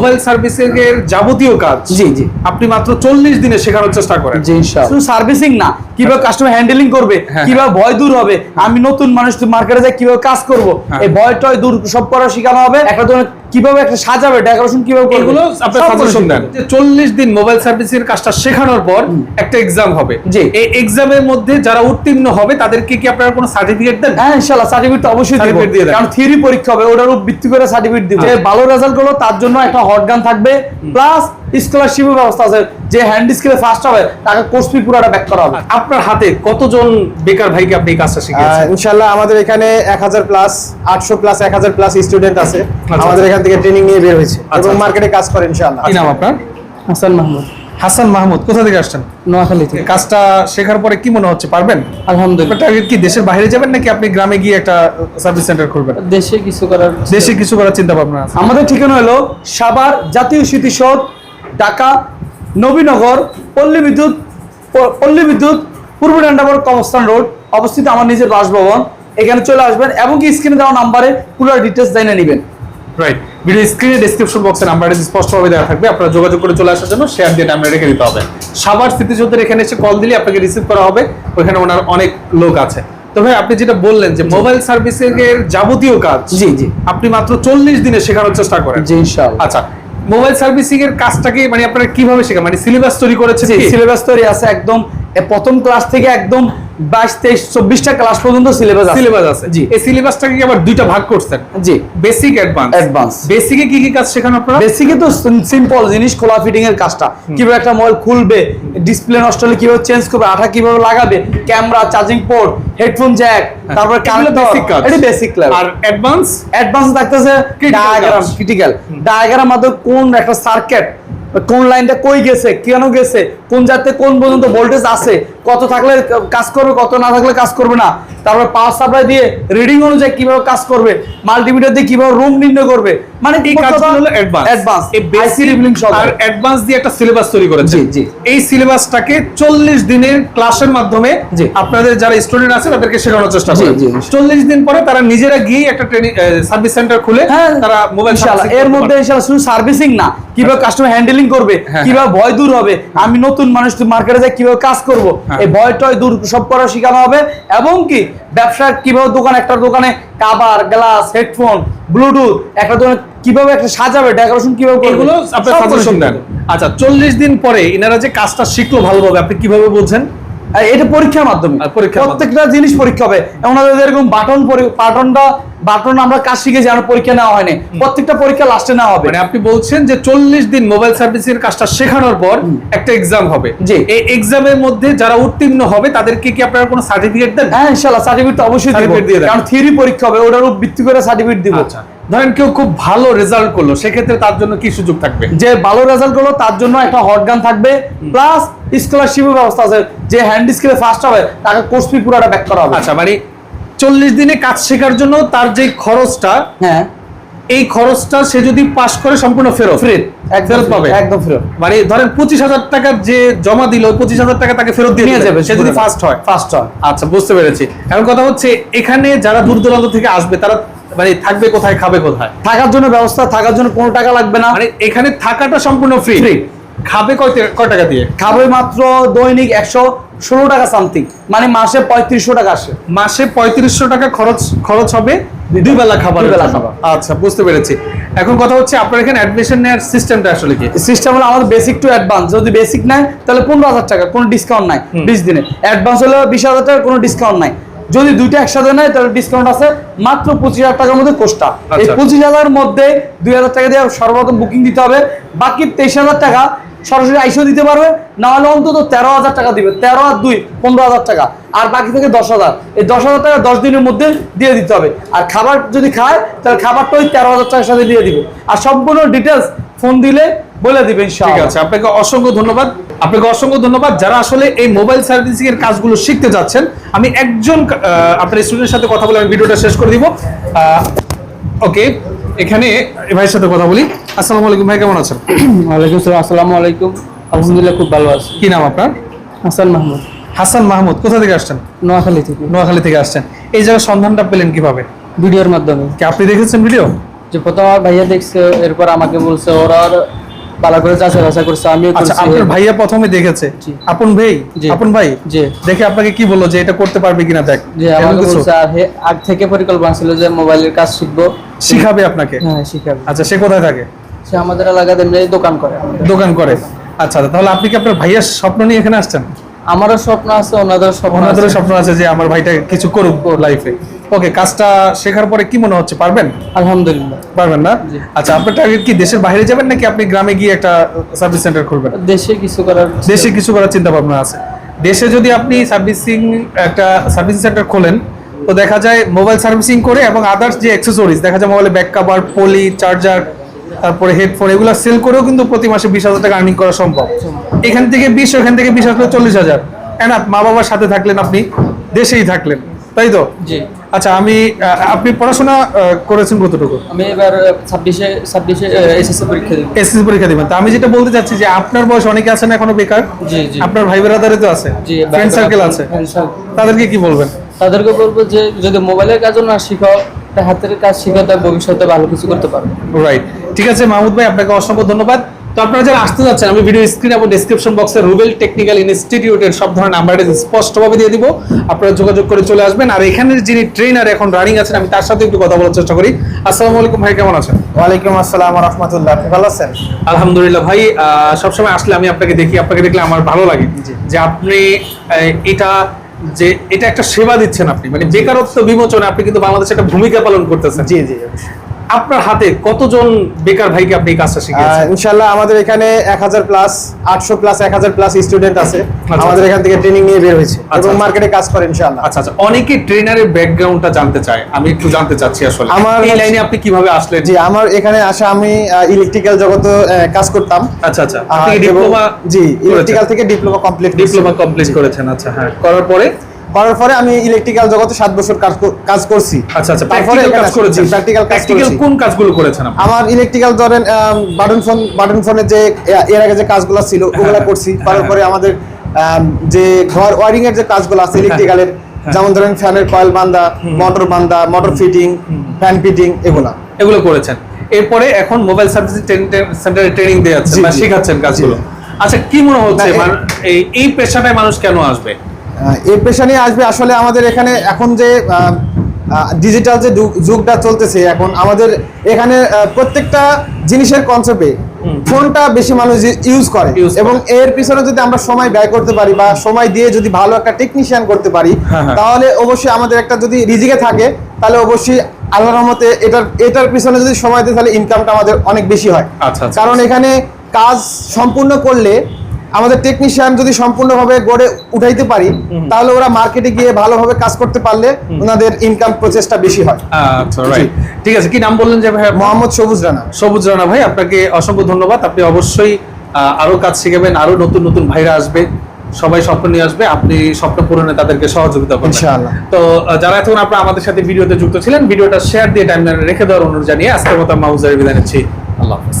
Mobile servicing এর যাবতীয় কাজ জি জি। আপনি মাত্র চল্লিশ দিনে শেখানোর চেষ্টা করেন। জি ইনশাআল্লাহ শুধু সার্ভিসিং না কীভাবে কাস্টমার হ্যান্ডলিং করবে হ্যাঁ, কীভাবে ভয় দূর হবে আমি নতুন মানুষ মার্কেটে যাই কীভাবে কাজ করব হ্যাঁ। এই ভয় টয় দূর সব করা শেখানো হবে একটা ধরনের কীভাবে একটা সাজাবে ডেকোরেশন কীভাবে এগুলো আপনার সাজেশন দেন যে মোবাইল সার্ভিসের কাজটা শেখানোর পর একটা এক্সাম হবে। জি। এই এক্সামের মধ্যে যারা উত্তীর্ণ হবে তাদেরকে কি আপনারা কোনো সার্টিফিকেট দেন? হ্যাঁ ইনশাআল্লাহ সার্টিফিকেট তো অবশ্যই দিব। কারণ থিওরি পরীক্ষা হবে ওটার উপর ভিত্তি করে সার্টিফিকেট দিব যে ভালো রেজাল্ট করল তার জন্য একটা হট গান থাকবে প্লাস স্কলারশিপের ব্যবস্থা আছে যে হ্যান্ড স্কিলে ফার্স্ট হবে তাকে কোর্স ফি পুরোটা ব্যাক করা হবে। আপনার হাতে কতজন বেকার ভাইকে আপনি এই কাজটা শিখিয়েছেন? আহ, ইনশাল্লাহ আমাদের এখানে এক হাজার প্লাস আটশো প্লাস এক হাজার প্লাস স্টুডেন্ট আছে। আচ্ছা। আমাদের এখান থেকে ট্রেনিং নিয়ে বের হয়েছে আচ্ছা, এবং আচ্ছা। মার্কেটে কাজ করে ইনশাল্লাহ কি নাম আপনার? হাসান মাহমুদ। হাসান মাহমুদ কোথা থেকে আসছেন? নোয়াখালী থেকে। কাজটা শেখার পরে কি মনে হচ্ছে পারবেন? আলহামদুলিল্লাহ। টার্গেট কি দেশের বাইরে যাবেন নাকি আপনি গ্রামে গিয়ে একটা সার্ভিস সেন্টার খুলবেন? দেশে কিছু করার দেশে কিছু করার চিন্তা ভাবনা আছে। আমাদের ঠিকানা হলো সাভার জাতীয় স্মৃতিসৌধ ঢাকা নবীনগর পল্লী বিদ্যুৎ পল্লী বিদ্যুৎ পূর্ব ডান্ডাবর কমস্থান রোড অবস্থিত আমার নিজের বাসভবন। এখানে চলে আসবেন এবং কি স্ক্রিনে দেওয়া নাম্বারে পুরো ডিটেলস জেনে নেবেন। রাইট ভিডিও স্ক্রিনে ডেসক্রিপশন বক্সে নাম্বারটা স্পষ্টভাবে দেওয়া থাকবে। আপনারা যোগাযোগ করে চলে আসার জন্য শেয়ার দিয়ে নাম্বার রেখে দিতে হবে। সাভার স্মৃতিসৌধের এখানে এসে কল দিলে আপনাকে রিসিভ করা হবে। ওখানে ওনার অনেক লোক আছে। তো ভাই আপনি যেটা বললেন যে মোবাইল সার্ভিসিং এর যাবতীয় কাজ জি জি। আপনি মাত্র চল্লিশ দিনে শেখানোর চেষ্টা করেন। জি ইনশাআল্লাহ। আচ্ছা মোবাইল সার্ভিসিং এর কাজটাকে মানে আপনারা কীভাবে শেখা মানে সিলেবাস তৈরি করেছে সিলেবাস তৈরি আছে একদম প্রথম ক্লাস থেকে একদম বাইশ তেইশ চব্বিশটা ক্লাস পর্যন্ত সিলেবাস সিলেবাস আছে। জি। এই সিলেবাসটাকে আবার দুইটা ভাগ করছেন? জি। Basic advance Advance। বেসিকে কি কি কাজ শেখানো আপনারা? বেসিকে তো সিম্পল জিনিস খোলা ফিটিং এর কাজটা। কীভাবে একটা মোবাইল খুলবে ডিসপ্লে নষ্ট হলে কীভাবে চেঞ্জ করবে আঠা কীভাবে লাগাবে camera charging port headphone jack তারপর কাজ। এটা বেসিক লেভেল আর অ্যাডভান্স অ্যাডভান্স থাকতেছে Critical ডায়াগ্রাম ক্রিটিক্যাল ডায়াগ্রাম মাধ্যমে কোন একটা সার্কিট কোন লাইনটা কই গেছে কেন গেছে কোন জাতে কোন পর্যন্ত ভোল্টেজ আছে কত থাকলে কাজ করবে কত না থাকলে কাজ করবে না। তারপর পাওয়ার সাপ্লাই দিয়ে রিডিং অনুযায়ী কীভাবে কাজ করবে মাল্টিমিটার দিয়ে কীভাবে রুম নির্ণয় করবে মানে এই কাজগুলো হলো অ্যাডভান্স অ্যাডভান্স এই বেসিক রিভিলিং সব আর অ্যাডভান্স দিয়ে একটা সিলেবাস তৈরি করেছে। জি, জি। এই সিলেবাসটাকে 40 দিনের ক্লাসের মাধ্যমে জি। আপনাদের যারা স্টুডেন্ট আছে তাদেরকে শেখানোর চেষ্টা জি, 40 দিন পরে তারা নিজেরা গিয়ে একটা ট্রেনিং সার্ভিস সেন্টার খুলে হ্যাঁ তারা মোবাইল ইনশাআল্লাহ। এর মধ্যে ইনশাআল্লাহ শুধু সার্ভিসিং না কীভাবে কাস্টমার হ্যান্ডেলিং করবে হ্যাঁ, কীভাবে ভয় দূর হবে আমি নতুন মানুষ মার্কেটে যাই কীভাবে কাজ করব হ্যাঁ। এই ভয় টয় দূর সব করা শেখানো হবে। এবং কি ব্যবসার কীভাবে দোকান একটা দোকানে কাবার গ্লাস হেডফোন ব্লুটুথ একটা দোকানে কীভাবে একটা সাজাবে ডেকোরেশন কীভাবে এগুলো আপনার সাজেশন দেন। আচ্ছা 40 দিন পরে এনারা যে কাজটা শিখলো ভালোভাবে আপনি কীভাবে বলছেন? এটা পরীক্ষার মাধ্যমে। প্রত্যেকটা জিনিস পরীক্ষা হবে। ওনাদের এরকম বাটন বাটনটা বাটন আমরা কাজ শিখেছি আমরা পরীক্ষা নেওয়া হয়নি প্রত্যেকটা পরীক্ষা লাস্টে নেওয়া হবে। মানে আপনি বলছেন যে চল্লিশ দিন মোবাইল সার্ভিসিং এর কাজটা শেখানোর পর একটা এক্সাম হবে। যে এই এক্সামের মধ্যে যারা উত্তীর্ণ হবে তাদেরকে কি আপনারা কোনো সার্টিফিকেট দেন? হ্যাঁ ইনশাআল্লাহ সার্টিফিকেট অবশ্যই দিব। দিয়ে দেন। কারণ থিওরি পরীক্ষা হবে ওটার উপর ভিত্তি করে সার্টিফিকেট দিব। আচ্ছা। ধরেন কেউ খুব ভালো রেজাল্ট করল সেক্ষেত্রে তার জন্য কি সুযোগ থাকবে? যে ভালো রেজাল্ট করল তার জন্য একটা হট গান থাকবে প্লাস স্কলারশিপের ব্যবস্থা আছে যে হ্যান্ড স্কিলে ফার্স্ট হবে তাকে কোর্স ফি পুরোটা ব্যাক করা হবে। আচ্ছা মানে চল্লিশ দিনে কাজ শেখার জন্য তার যে খরচটা হ্যাঁ। এই খরচটা সে যদি পাশ করে সম্পূর্ণ ফেরত? ফ্রি ফেরত পাবে? একদম ফেরত। মানে ধরেন পঁচিশ হাজার টাকা যে জমা দিল পঁচিশ হাজার টাকা তাকে ফেরত দিয়ে নিয়ে যাবে সে যদি ফার্স্ট হয়। ফার্স্ট হয়। আচ্ছা বুঝতে পেরেছি। এখন কথা হচ্ছে এখানে যারা দূর দূরান্ত থেকে আসবে তারা মানে থাকবে কোথায় খাবে কোথায়? থাকার জন্য ব্যবস্থা থাকার জন্য কোনো টাকা লাগবে না। মানে এখানে থাকাটা সম্পূর্ণ ফ্রি। খাবে কয় টাকা দিয়ে? খাবে মাত্র দৈনিক একশো ষোলো টাকা সামথিং মানে মাসে পঁয়ত্রিশশো টাকা আসে। মাসে পঁয়ত্রিশশো টাকা খরচ খরচ হবে দুই বেলা খাবার দুই বেলা খাবার। আচ্ছা বুঝতে পেরেছি। এখন কথা হচ্ছে আপনার এখানে অ্যাডমিশন নেওয়ার সিস্টেমটা আসলে কি? সিস্টেম হলো আমাদের বেসিক টু অ্যাডভান্স যদি বেসিক নেয় তাহলে পনেরো হাজার টাকা কোনো ডিসকাউন্ট নাই বিশ দিনে। অ্যাডভান্স হলে বিশ হাজার টাকা কোনো ডিসকাউন্ট নাই। যদি দুইটা একসাথে নেয় তাহলে ডিসকাউন্ট আছে মাত্র পঁচিশ হাজার টাকার মধ্যে কোর্সটা এই আচ্ছা। পঁচিশ হাজার মধ্যে দুই হাজার টাকা দিয়ে সর্বপ্রথম বুকিং দিতে হবে। বাকি তেইশ হাজার টাকা সরাসরি আইসিও দিতে পারবে না হলে অন্তত তেরো হাজার টাকা দিবে। তেরো আর দুই, পনেরো হাজার টাকা। আর বাকি থেকে দশ হাজার। এই দশ হাজার টাকা দশ দিনের মধ্যে দিয়ে দিতে হবে। আর খাবার যদি খায়, তাহলে খাবারটা ওই তেরো হাজার টাকার সাথে দিয়ে দিবে। আর সম্পূর্ণ ডিটেলস ফোন দিলে বলে দিবেন ঠিক আছে, আপনাকে অসংখ্য ধন্যবাদ। আপনাকে অসংখ্য ধন্যবাদ। যারা আসলে এই মোবাইল সার্ভিসিং এর কাজগুলো শিখতে যাচ্ছেন আমি একজন আপনার স্টুডেন্টের সাথে কথা বলে আমি ভিডিওটা শেষ করে দিব। ওকে এখানে ভাইয়ের সাথে কথা বলি। আসসালামু আলাইকুম ভাই কেমন আছেন? ওয়ালাইকুম আসসালাম আসসালামু আলাইকুম। আলহামদুলিল্লাহ খুব ভালো আছি। কি নাম আপনার? হাসান মাহমুদ। হাসান মাহমুদ কোথা থেকে আসছেন? নোয়াখালী থেকে। নোয়াখালী থেকে আসছেন। এই জায়গার সন্ধানটা পেলেন কীভাবে? ভিডিওর মাধ্যমে। কি আপনি দেখেছেন ভিডিও? যে প্রথম আমার ভাইয়া দেখছে এরপর আমাকে বলছে ওরা ভালো করে যাচাই বাছাই করছে আমি আচ্ছা আপনার ভাইয়া প্রথমে দেখেছে। আপন ভাই। আপন ভাই? জি। দেখে আপনাকে কি বলল যে এটা করতে পারবে কিনা দেখ যে আমাকে? বলছে আর আগ থেকে পরিকল্পনা ছিল যে মোবাইলের কাজ শিখব। শিখাবে আপনাকে? হ্যাঁ শিখাবে। আচ্ছা সে কোথায় থাকে? সে আমাদের এলাকাতে এমনি দোকান করে। দোকান করে। আচ্ছা আচ্ছা, তাহলে আপনি কি আপনার ভাইয়ার স্বপ্ন নিয়ে এখানে আসছেন? আমারও স্বপ্ন আছে ওনাদের স্বপ্ন ওনাদেরও। স্বপ্ন আছে যে আমার ভাইটা কিছু করুক লাইফে ওকে কাজটা শেখার পরে কি মনে হচ্ছে পারবেন? আলহামদুলিল্লাহ। পারবেন না? আচ্ছা আপনার টার্গেট কি দেশের বাইরে যাবেন নাকি আপনি গ্রামে গিয়ে একটা সার্ভিস সেন্টার খুলবেন? দেশে কিছু করার দেশে কিছু করার চিন্তা ভাবনা আছে। দেশে যদি আপনি সার্ভিসিং একটা সার্ভিস সেন্টার খোলেন তো দেখা যায় মোবাইল সার্ভিসিং করে এবং আদার্স যে অ্যাক্সেসরিজ দেখা যায় মোবাইলে ব্যাক কভার পলি চার্জার তারপরে হেডফোন এগুলো সেল করেও কিন্তু প্রতি মাসে বিশ হাজার টাকা আর্নিং করা সম্ভব। এখান থেকে বিশ ওখান থেকে বিশ আসলে চল্লিশ হাজার। এনা মা বাবার সাথে থাকলেন আপনি দেশেই থাকলেন তাই তো? জি। আচ্ছা আমি আপনি পড়াশোনা করেছেন কতটুকু? আমি এবার ছাব্বিশে ছাব্বিশে এসএসসি পরীক্ষা দিব। এসএসসি পরীক্ষা দিবেন। তো আমি যেটা বলতে চাচ্ছি যে আপনার বয়স অনেকে আছেন এখনও বেকার? জি জি। আপনার ভাই বেরাদারে তো আছে। জি ফ্রেন্ড সার্কেল আছে। তাদেরকে কি বলবেন? তাদেরকে বলব যে যদি মোবাইলের কাজও না শিখাও হাতের কাজ শিখে তার ভবিষ্যতে ভালো কিছু করতে পারবে রাইট ঠিক আছে মাহমুদ ভাই আপনাকে অসংখ্য ধন্যবাদ। তো আপনারা যারা আসতে যাচ্ছেন আমি ভিডিও স্ক্রিন এবং ডেসক্রিপশন বক্সে রুবেল টেকনিক্যাল ইনস্টিটিউটের সব ধরনের নাম্বারটা স্পষ্টভাবে দিয়ে দিব। আপনারা যোগাযোগ করে চলে আসবেন। আর এখানের যিনি ট্রেনার এখন রানিং আছেন আমি তার সাথে একটু কথা বলার চেষ্টা করি। আসসালামু আলাইকুম ভাই কেমন আছেন? ওয়ালাইকুম আসসালাম রহমতুল্লাহ আপনি ভালো আছেন? আলহামদুলিল্লাহ ভাই আহ, সবসময় আসলে আমি আপনাকে দেখি আপনাকে দেখলে আমার ভালো লাগে যে আপনি এটা যে এটা একটা সেবা দিচ্ছেন আপনি। মানে বেকারত্ব বিমোচনে আপনি কিন্তু বাংলাদেশে একটা ভূমিকা পালন করতেছেন। জি জি আপনার হাতে কতজন বেকার ভাইকে আপনি কাজটা শিখিয়েছেন? আহ, ইনশাল্লাহ আমাদের এখানে এক হাজার প্লাস আটশো প্লাস এক হাজার প্লাস স্টুডেন্ট আছে। আচ্ছা। আমাদের এখান থেকে ট্রেনিং নিয়ে বের হয়েছে এবং আচ্ছা। মার্কেটে কাজ করে ইনশাল্লাহ আচ্ছা আচ্ছা। অনেকে ট্রেনারের ব্যাকগ্রাউন্ডটা জানতে চায়। আমি একটু জানতে চাচ্ছি আসলে। আমার- এই লাইনে আপনি কীভাবে আসলেন? জি আমার এখানে আসা আমি ইলেকট্রিক্যাল জগতে কাজ করতাম। আচ্ছা আচ্ছা। আপনি ডিপ্লোমা জি ইলেকট্রিক্যাল থেকে ডিপ্লোমা কমপ্লিট ডিপ্লোমা কমপ্লিট করেছেন আচ্ছা হ্যাঁ। করার পরে? করার পরে আমি ইলেকট্রিক্যাল জগতে সাত বছর কাজ করছি। আচ্ছা আচ্ছা প্র্যাকটিক্যাল কাজ করেছেন। প্র্যাকটিক্যাল প্র্যাকটিক্যাল কোন কাজগুলো করেছেন আমার ইলেকট্রিক্যাল ধরেন বাটন ফোন বাটন ফোনের যে এর আগে যে কাজগুলো ছিল ওগুলো করছি। করার পরে আমাদের যে ঘর ওয়ারিং এর যে কাজগুলো আছে ইলেকট্রিক্যালের যেমন ধরেন ফ্যানের কয়েল বান্ধা মোটর বান্ধা মোটর ফিটিং ফ্যান ফিটিং এগুলা। এগুলো করেছেন। এরপরে এখন মোবাইল সার্ভিসিং সেন্টারে ট্রেনিং দেওয়া জি, বা শেখাচ্ছেন কাজগুলো। আচ্ছা কি মনে হচ্ছে এই এই পেশাটায় মানুষ কেন আসবে? এই পেশা নিয়ে আসবে আসলে আমাদের এখানে এখন যে ডিজিটাল যে যুগটা চলতেছে এখন আমাদের এখানে প্রত্যেকটা জিনিসের কনসেপ্টে ফোনটা বেশি মানুষ ইউজ করে এবং এর পিছনে যদি আমরা সময় ব্যয় করতে পারি বা সময় দিয়ে যদি ভালো একটা টেকনিশিয়ান করতে পারি হ্যাঁ, হ্যাঁ। তাহলে অবশ্যই আমাদের একটা যদি রিজিকে থাকে তাহলে অবশ্যই আল্লাহর রহমতে এটার এটার পিছনে যদি সময় দিই তাহলে ইনকামটা আমাদের অনেক বেশি হয় আচ্ছা, আচ্ছা। কারণ এখানে কাজ সম্পূর্ণ করলে আমাদের টেকনিশিয়ান যদি সম্পূর্ণভাবে গড়ে উঠাইতে পারি তাহলে ওরা মার্কেটে গিয়ে ভালোভাবে কাজ করতে পারলে ওনাদের ইনকাম প্রচেষ্টা বেশি হয়। আচ্ছা রাইট ঠিক আছে কি নাম বললেন যে ভাই মোহাম্মদ সবুজ রানা। সবুজ রানা ভাই আপনাকে অসংখ্য ধন্যবাদ। আপনি অবশ্যই আরও কাজ শিখাবেন আরও নতুন নতুন ভাইরা আসবে সবাই স্বপ্ন নিয়ে আসবে আপনি স্বপ্ন পূরণে তাদেরকে সহযোগিতা করবেন। তো যারা এখন আপনারা আমাদের সাথে ভিডিওতে যুক্ত ছিলেন ভিডিওটা শেয়ার দিয়ে টাইম রেখে দেওয়ার অনুরোধ জানিয়ে আজকের মতো মাউজারি বিদায় নিচ্ছি। আল্লাহ হাফিজ।